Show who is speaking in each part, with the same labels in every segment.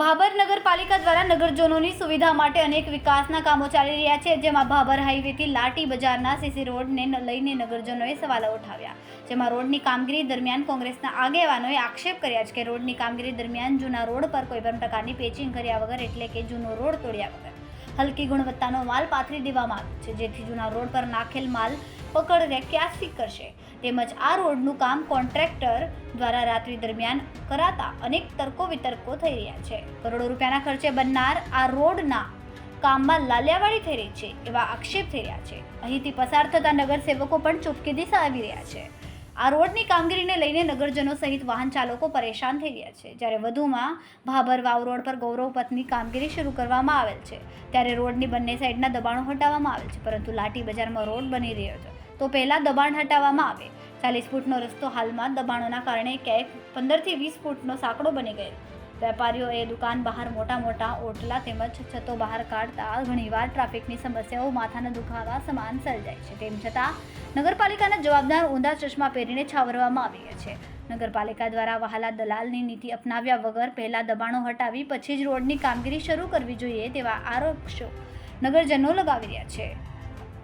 Speaker 1: ભાભર નગરપાલિકા દ્વારા નગરજનોની સુવિધા માટે અનેક વિકાસના કામો ચાલી રહ્યા છે, જેમાં ભાભર હાઈવેથી લાટી બજારના સીસી રોડને લઈને નગરજનોએ સવાલો ઉઠાવ્યા. જેમાં રોડની કામગીરી દરમિયાન કોંગ્રેસના આગેવાનોએ આક્ષેપ કર્યા છે કે રોડની કામગીરી દરમિયાન જૂના રોડ પર કોઈપણ પ્રકારની પેચિંગ કર્યા વગર એટલે કે જૂનો રોડ તોડ્યા વગર. હલકી ગુણવત્તાનો માલ પાથરી દેવામાં આવ્યો છે. જેથી જૂના રોડ પર નાખેલ માલ પકડને ક્યાંથી કરશે તેમજ આ રોડનું કામ કોન્ટ્રાક્ટર દ્વારા રાત્રિ દરમિયાન કરાતા અનેક તર્કો વિતર્કો થઈ રહ્યા છે. કરોડો રૂપિયાના ખર્ચે બનનાર આ રોડના કામમાં લાલિયાવાડી થઈ રહી છે એવા આક્ષેપ થઈ રહ્યા છે. અહીંથી પસાર થતા નગરસેવકો પણ ચૂપકે દિશા આવી રહ્યા છે. આ રોડની કામગીરીને લઈને નગરજનો સહિત વાહન ચાલકો પરેશાન થઈ ગયા છે. જ્યારે વધુમાં ભાભર વાવ રોડ પર ગૌરવ પથની કામગીરી શરૂ કરવામાં આવેલ છે. ત્યારે રોડની બંને સાઈડના દબાણો હટાવવામાં આવેલ છે, પરંતુ લાઠી બજારમાં રોડ બની રહ્યો છે તો પહેલાં દબાણ હટાવવામાં આવે. ચાલીસ ફૂટનો રસ્તો હાલમાં દબાણોના કારણે ક્યાંક પંદરથી વીસ ફૂટનો સાંકડો બની ગયેલ. વેપારીઓએ દુકાન બહાર મોટા મોટા ઓટલા તેમજ છતો બહાર કાઢતા ઘણીવાર ટ્રાફિકની સમસ્યાઓ માથાના દુખાવા સમાન સર્જાય છે. તેમ છતાં, નગરપાલિકાના જવાબદાર ઊંધા ચશ્મા પહેરીને છાવરવામાં આવી છે નગરપાલિકા દ્વારા વહાલા દલાલની નીતિ અપનાવ્યા વગર પહેલાં દબાણો હટાવી પછી જ રોડની કામગીરી શરૂ કરવી જોઈએ તેવા આરોપશો નગરજનો લગાવી રહ્યા છે.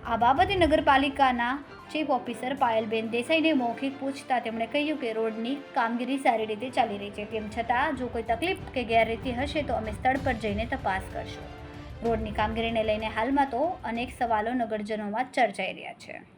Speaker 1: આ બાબતે નગરપાલિકાના ચીફ ઓફિસર પાયલબેન દેસાઈને મૌખિક પૂછતા તેમણે કહ્યું કે રોડની કામગીરી સારી રીતે ચાલી રહી છે. તેમ છતાં, જો કોઈ તકલીફ કે ગેરરીતિ હશે, તો અમે સ્થળ પર જઈને તપાસ કરશું. રોડની કામગીરીને લઈને હાલમાં તો અનેક સવાલો નગરજનોમાં ચર્ચાઈ રહ્યા છે.